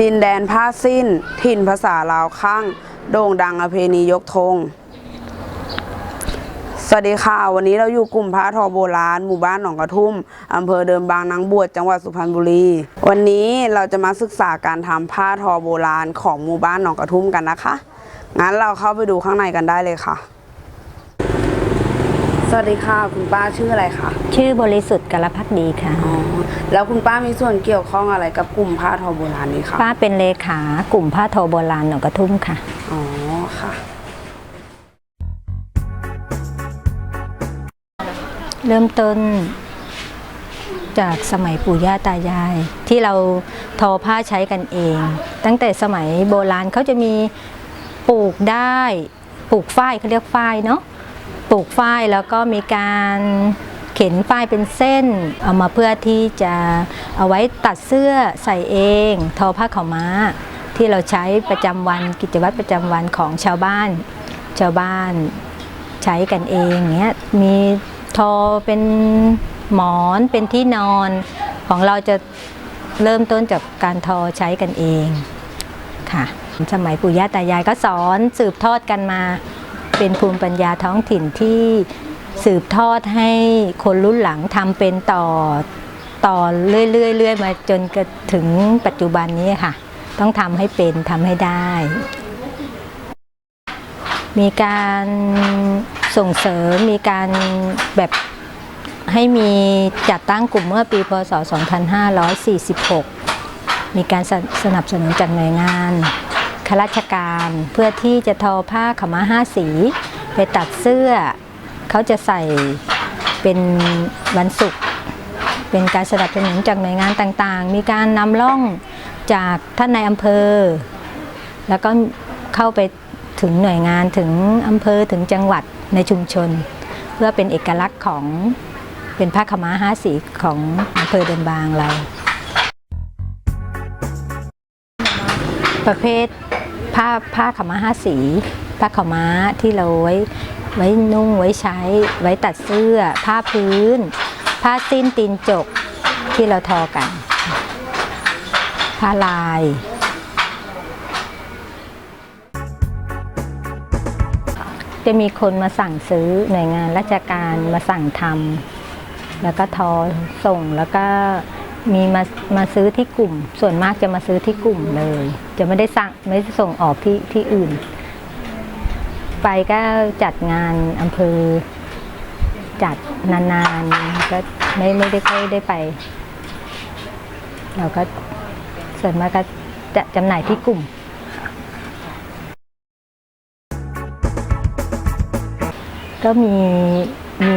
ดินแดนผ้าสิ้น ถิ่นภาษาลาวข้าง โด่งดังอเพณียกธงสวัสดีค่ะ วันนี้เราอยู่กลุ่มผ้าทอโบราณ หมู่บ้านหนองกระทุ่มอำเภอเดิมบางนางบวชจังหวัดสุพรรณบุรี วันนี้เราจะมาศึกษาการทำผ้าทอโบราณของหมู่บ้านหนองกระทุ่มกันนะคะ งั้นเราเข้าไปดูข้างในกันได้เลยค่ะ วัสดีค่ะ คุณป้าชื่ออะไรคะชื่อบริสุทธิ์กรพักดีค่ะ อ๋อแล้วคุณป้ามีส่วนเกี่ยวข้องอะไรกับกลุ่มผ้าทอโบราณนี้คะป้าเป็นเลขากลุ่มผ้าโทโบราณหนองกระทุ่มค่ะ อ๋อค่ะ เริ่มต้นจากสมัยปู่ย่าตายาย ที่เราทอผ้าใช้กันเอง ตั้งแต่สมัยโบราณเขาจะมีปลูกได้ปลูกฝ้ายเขาเรียกฝ้ายเนาะ ปลูกฝ้ายแล้วก็มีการเข็นฝ้ายเป็นเส้น เอามาเพื่อที่จะเอาไว้ตัดเสื้อใส่เอง ทอผ้าขาวม้า ที่เราใช้ประจำวันกิจวัตรประจำวันของชาวบ้าน ชาวบ้านใช้กันเองเงี้ยมีทอเป็นหมอนเป็นที่นอนของเราจะเริ่มต้นจากการทอใช้กันเองค่ะ สมัยปู่ย่าตายายก็สอนสืบทอดกันมา เป็นภูมิปัญญาท้องถิ่นที่สืบทอดให้คนรุ่นหลังทำเป็นต่อต่อเรื่อยๆๆมาจนกระถึงปัจจุบันนี้ค่ะ ต้องทำให้เป็นทำให้ได้ มีการส่งเสริมมีการแบบให้มีจัดตั้งกลุ่มเมื่อปีพศ 2546 มีการสสนับสนุนจากหน่วยงาน ข้าราชการเพื่อที่จะทอผ้าขม้าห้าสี ไปตัดเสื้อ เขาจะใส่เป็นวันศุกร์เป็นการสนับสนุนจากหน่วยงานต่างๆ มีการนำร่องจากท่านในอำเภอ แล้วก็เข้าไปถึงหน่วยงานถึงอำเภอถึงจังหวัดในชุมชน เพื่อเป็นเอกลักษณ์ของเป็นผ้าขม้าห้าสีของอำเภอเดินบางเรา ประเภทผ้าผ้าขาม้าห้าสี ผ้าขาม้าที่เราไว้ไว้นุ่งไว้ใช้ ไว้ตัดเสื้อ ผ้าพื้น ผ้าสิ้นตีนจกที่เราทอกัน ผ้าลายจะมีคนมาสั่งซื้อหน่วยงานราชการมาสั่งทำแล้วก็ทอส่งแล้วก็ มีมามาซื้อที่กลุ่ม ส่วนมากจะมาซื้อที่กลุ่มเลย จะไม่ได้สั่งไม่ได้ส่งออกที่ที่อื่น ไปก็จัดงานอำเภอ จัดนานๆก็ไม่ไม่ได้ค่อยได้ไป เราก็ส่วนมากก็จะจำหน่ายที่กลุ่มก็มีมี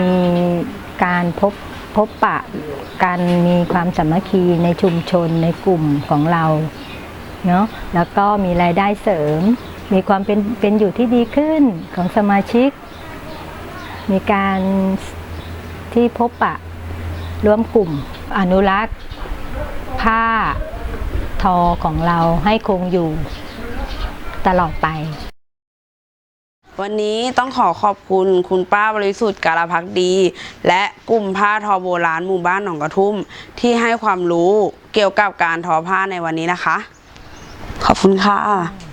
การพบ พบปะการมีความสามัคคีในชุมชนในกลุ่มของเราเนาะแล้วก็มีรายได้เสริม มีความเป็นเป็นอยู่ที่ดีขึ้นของสมาชิก มีการที่พบปะร่วมกลุ่มอนุรักษ์ ผ้าทอของเราให้คงอยู่ตลอดไป วันนี้ต้องขอขอบคุณคุณป้าบริสุทธิ์การพักดี และกลุ่มผ้าทอโบราณหมู่บ้านหนองกระทุ่ม ที่ให้ความรู้เกี่ยวกับการทอผ้าในวันนี้นะคะ ขอบคุณค่ะ